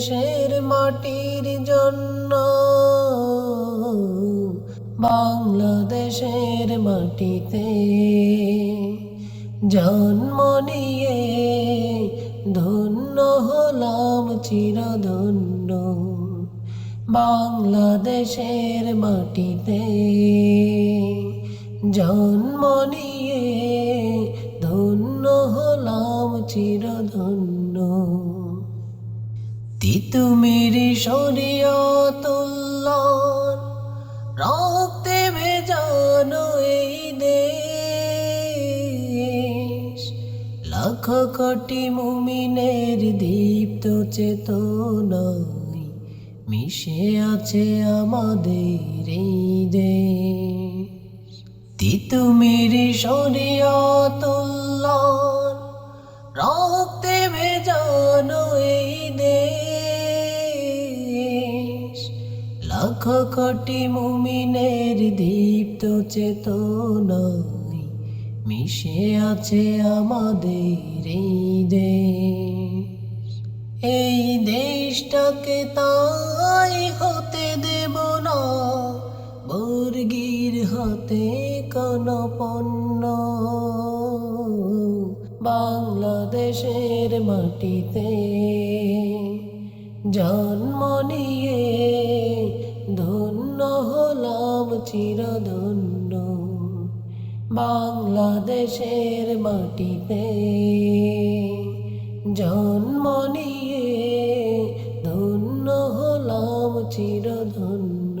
দেশের মাটির জন্য বাংলাদেশের মাটিতে জন্ম নিয়ে ধন্য হলাম চিরধন্য। বাংলাদেশের মাটিতে জন্ম নিয়ে তিতুমির শরিয়তুল্লাহ, রক্তে ভেজানো এই দেশ। লাখ কোটি মুমিনের দীপ্ত চেতনায় মিশে আছে আমাদের এই দেশ। তিতুমির শরিয়তুল্লাহ, রক্তে ভেজানো এই দেশ। লাখ কোটি মুমিনের দীপ্ত চেতনায় মিশে আছে আমাদের এই দেশ। এই দেশটাকে তাই হতে দেব না, বর্গির হাতে কোন পণ্য বাংলাদেশের মাটিতে জন্ম নিয়ে ধন্য হলাম চিরধন্য। বাংলাদেশের মাটিতে জন্ম নিয়ে ধন্য হলাম চিরধন্য।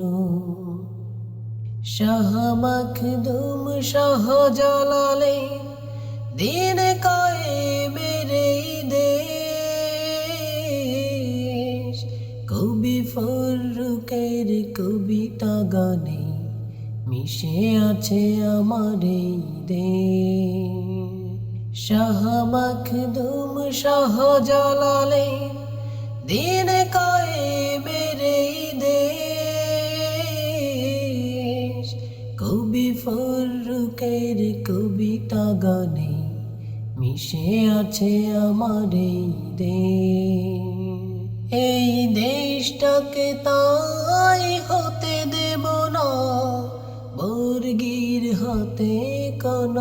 শাহ মখদুম শাহ জালালে দিন কয়ে ফরুকের কবিতা গানে মিশে আছে আমার দেশ। শাহ মখদুম শাহ জালালে দিন কয়ে মেরে দেশ। কবি ফরুকের কবিতা গানে মিশে আছে আমার এই দেশ। এই দেশটাকে তাই হতে দেব না বর্গির হাতে কোন